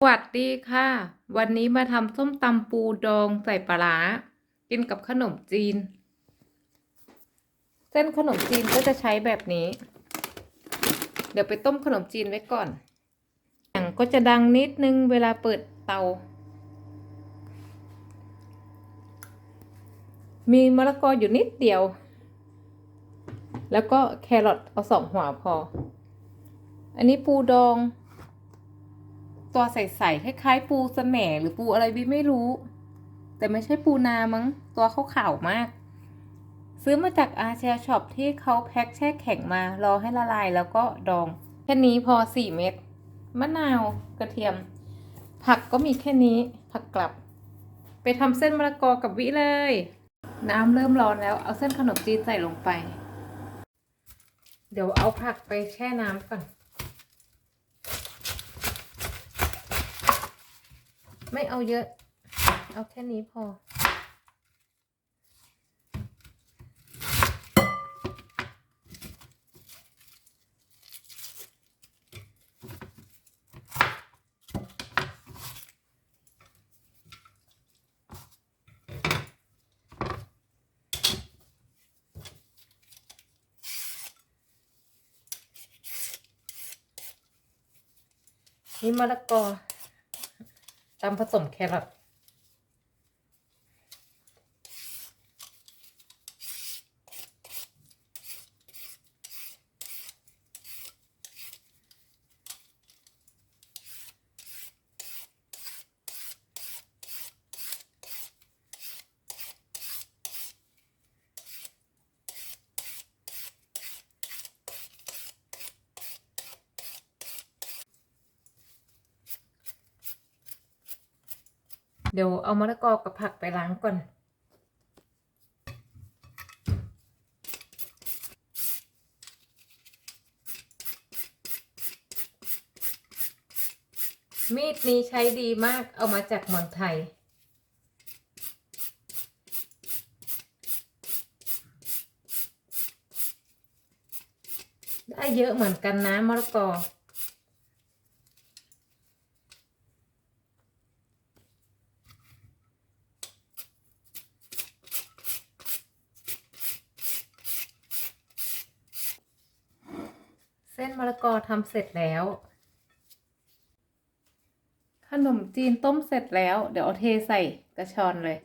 สวัสดีค่ะ วันนี้มาทำส้มตำปูดองใส่ปลาร้ากินกับขนมจีน เส้นขนมจีนก็จะใช้แบบนี้ เดี๋ยวไปต้มขนมจีนไว้ก่อนเสียงก็จะดังนิดนึงเวลาเปิดเตา มีมะละกออยู่นิดเดียว แล้วก็แครอทเอาสองหัวพอ อันนี้ปูดอง ตัวใสๆคล้ายๆ ปูสแหน่หรือปูอะไรบิไม่รู้ แต่ไม่ใช่ปูนามั้ง ตัวเขาขาวมาก ซื้อมาจากอาเชียช็อปที่เขาแพ็คแช่แข็งมารอให้ละลายแล้วก็ดอง แค่นี้พอสี่เม็ดมะนาวกระเทียม ผักก็มีแค่นี้ผักกลับ ไปทำเส้นมะละกอกับวิเลย น้ำเริ่มร้อนแล้วเอาเส้นขนมจีนใส่ลงไป เดี๋ยวเอาผักไปแช่น้ำก่อน ไม่เอาเยอะ เอาแค่นี้พอ นี่มะละกอ ตำผสมแครอท เดี๋ยวเอามะละกอกับผักไปล้างก่อน มีดนี้ใช้ดีมากเอามาจากเมืองไทยได้เยอะเหมือนกันนะมะละกอ เส้นมะละกอทำเสร็จแล้ว ขนมจีนต้มเสร็จแล้ว เดี๋ยวเอาเทใส่กระชอนเลย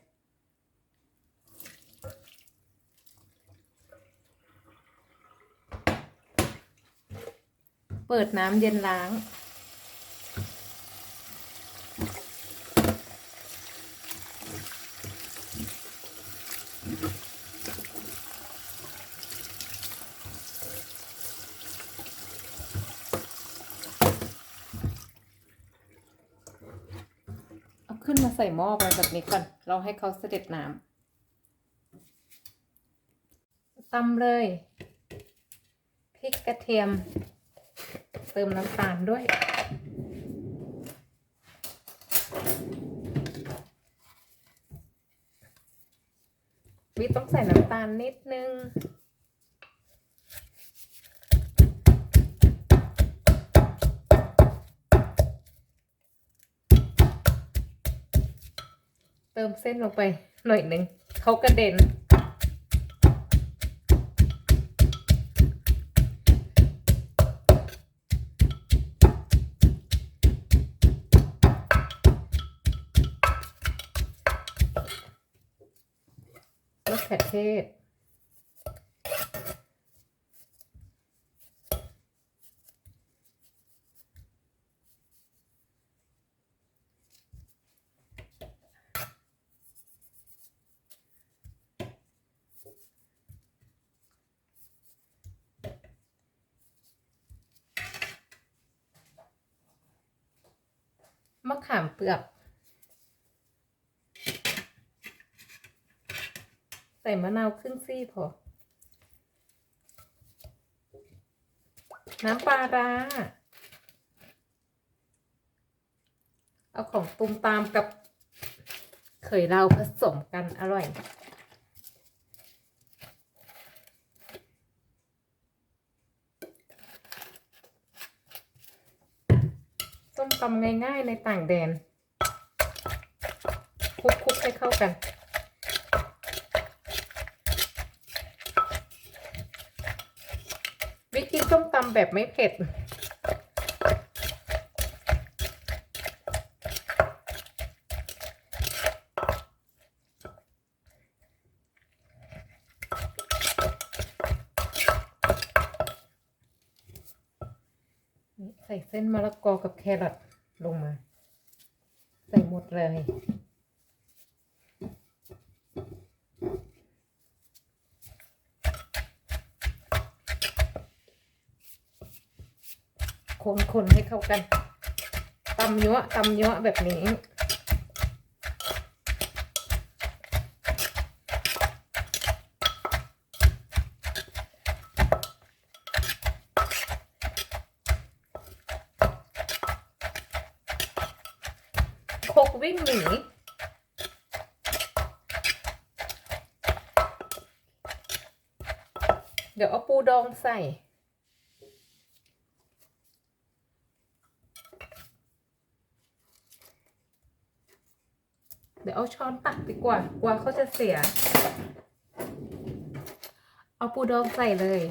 เปิดน้ำเย็นล้าง ขึ้นมาใส่หม้อไว้แบบนี้ก่อน เราให้เขาเสด็จน้ำตำเลยพริกกระเทียม เติมน้ำตาลด้วยวิต้องใส่น้ำตาลนิดนึง ติมเส้นลงไปหน่อยหนึ่งเขากระเด็น มะเขือเทศ มะขามเปลือก ใส่มะนาวครึ่งซี่พอ น้ำปลาร้าเอาของตุมตามกับเขยเราผสมกันอร่อย ตำง่ายๆในต่างแดนคลุกๆให้เข้ากัน วิธีส้มตำแบบไม่เผ็ดใส่เส้นมะละกอกับแครอท ลงมา ใส่หมดเลย คนๆให้เข้ากันตำเยอะตำเยอะแบบนี้ โคก วิ่งหนีเดี๋ยวเอาปูดองใส่ เดี๋ยวเอาช้อนตักดีกว่า กว่าเขาจะเสีย เอาปูดองใส่เลย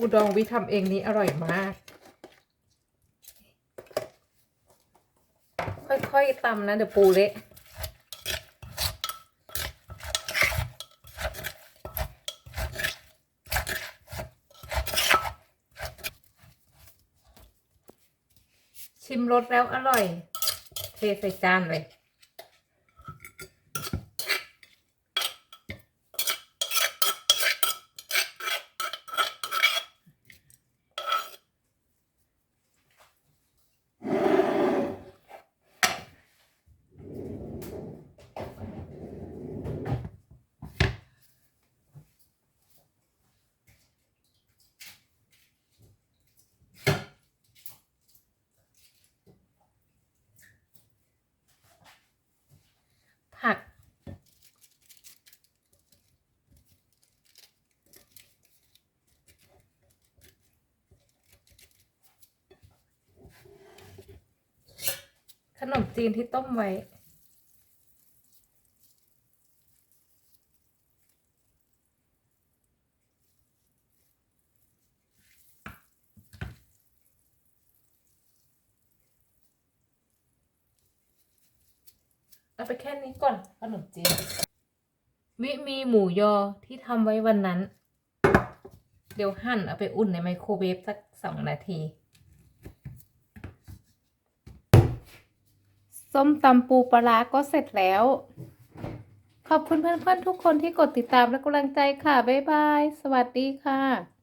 ปูดองวิทำเองนี้อร่อยมาก ค่อยๆตำนะเดี๋ยวปูเละชิมรสแล้วอร่อย เทใส่จานเลย ผัก ข นมจีนที่ต้มไว้ เอาไปแค่นี้ก่อนขนมจีน วิมีหมูยอที่ทำไว้วันนั้น เดี๋ยวหั่นเอาไปอุ่นในไมโครเวฟสักสองนาที ส้มตำปูปลาร้าก็เสร็จแล้ว ขอบคุณเพื่อนๆทุกคนที่กดติดตามและกำลังใจค่ะ บ๊ายบาย สวัสดีค่ะ